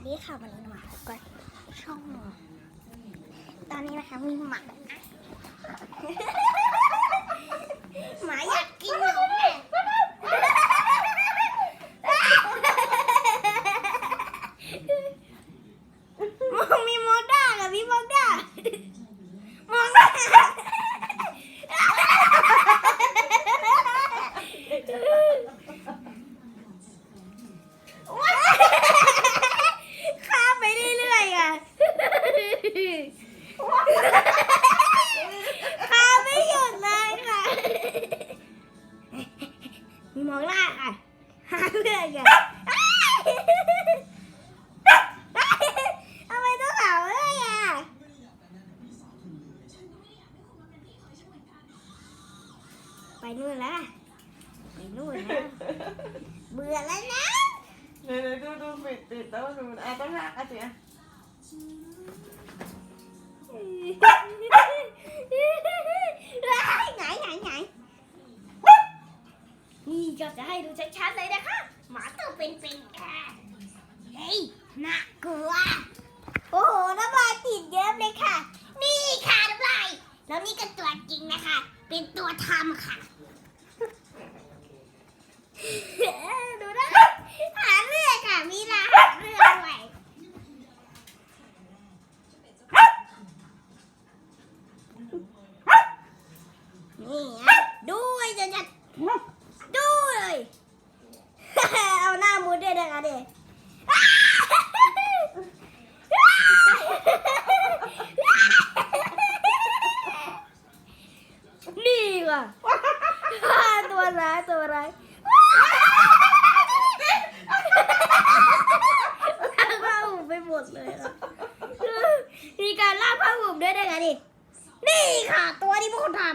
สดีค่ะวันนี้มาพบกับช่อง ตอนนี้นะคะมีหมาหมาอยากกินหนูเนี่มองมีมด้ากับพี่โมดามองด้าข้ามไปเรื่อยๆอะ ข้ามไม่หยุดเลยค่ะ มองหน้าค่ะหาเรื่องอะทำไมต้องหาเลยอะไปนู่นแล้ว ไปนู่นแล้ว เบื่อแล้วนะเดี๋ยวดูดูปิดปิดแล้วดูอะต้องหักอะเจ๊ไจะให้ดูชัดๆเลยนะคะ หมาตัวเป็นๆค่ะเฮ้ยน่ากลัว โอ้โหน้ำลายติดเยอะเลยค่ะ นี่ค่ะน้ำลายแล้วนี่ก็ตัวจริงนะคะ เป็นตัวทำค่ะดูนะคะหาเรื่องค่ะ มีลาหาเรื่องด้วยนี่นะดูไอ้จะจะ หน้ามุดด้วยนะคะเด็กนี่ว่ะตัวร้ายตัวร้ายลากผ้าห่มไปหมดเลยอะมีการลากผ้าห่มด้วยนะคะดินี่ค่ะ ตัวที่พวกคนทำ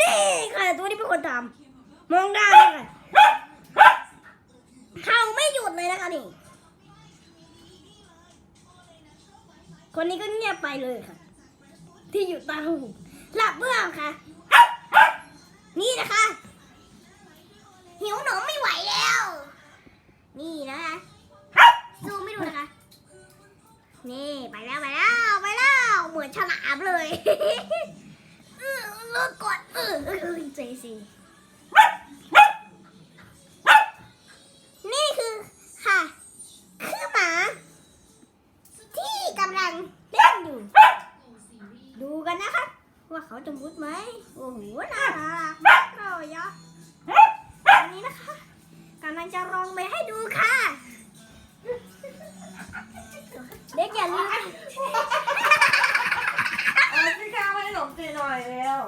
นี่ค่ะตัวที่เป็นคนทำมองได้เลยค่ะเขาไม่หยุดเลย นะคะนี่ คนนี้ก็เงียบไปเลยค่ะ ที่อยู่ตาหูหลับเมื่อค่ะ นี่นะคะ หิวหนมไม่ไหวแล้ว นี่นะคะซูมไม่ดูนะคะ นี่ไปแล้วไปแล้วไปแล้วเหมือนฉลามเลยเออลกกดเออเออเออเจซีนี่คือค่ะ คือหมา ที่กำลังเล่นอยู่ ดูกันนะคะ ว่าเขา จะมุดไหมโอ้โหน่ารักมากเลยอะอันนี้นะคะกำลังจะลองไปให้ดูค่ะ เด็กอย่าลืมอะพี่ข้าวให้ขนมจีนหน่อยเร็ว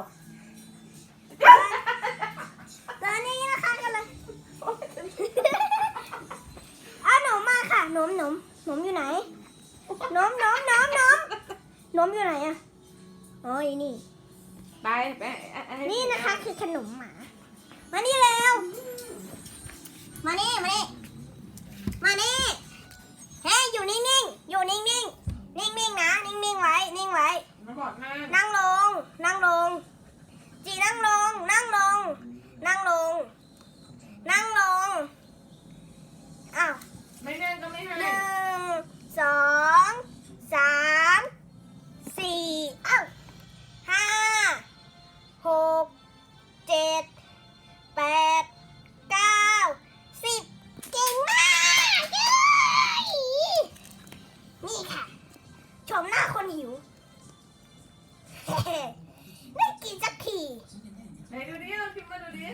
ตอนนี้นะคะกำลังเอาหนมมาค่ะหนมหนมหนมอยู่ไหนหนมหนมหนมหนมหนมอยู่ไหนอะอ๋ออยู่นี่ ไปไปให้นี่นะคะคือขนมหมา มานี่เร็ว มานี่ มานี่ มานี่ เฮ้ยอยู่นิ่งๆอยู่นิ่ง คนหิวได้กินสักทีไหนดูดิเราพิมพ์มาดูดิ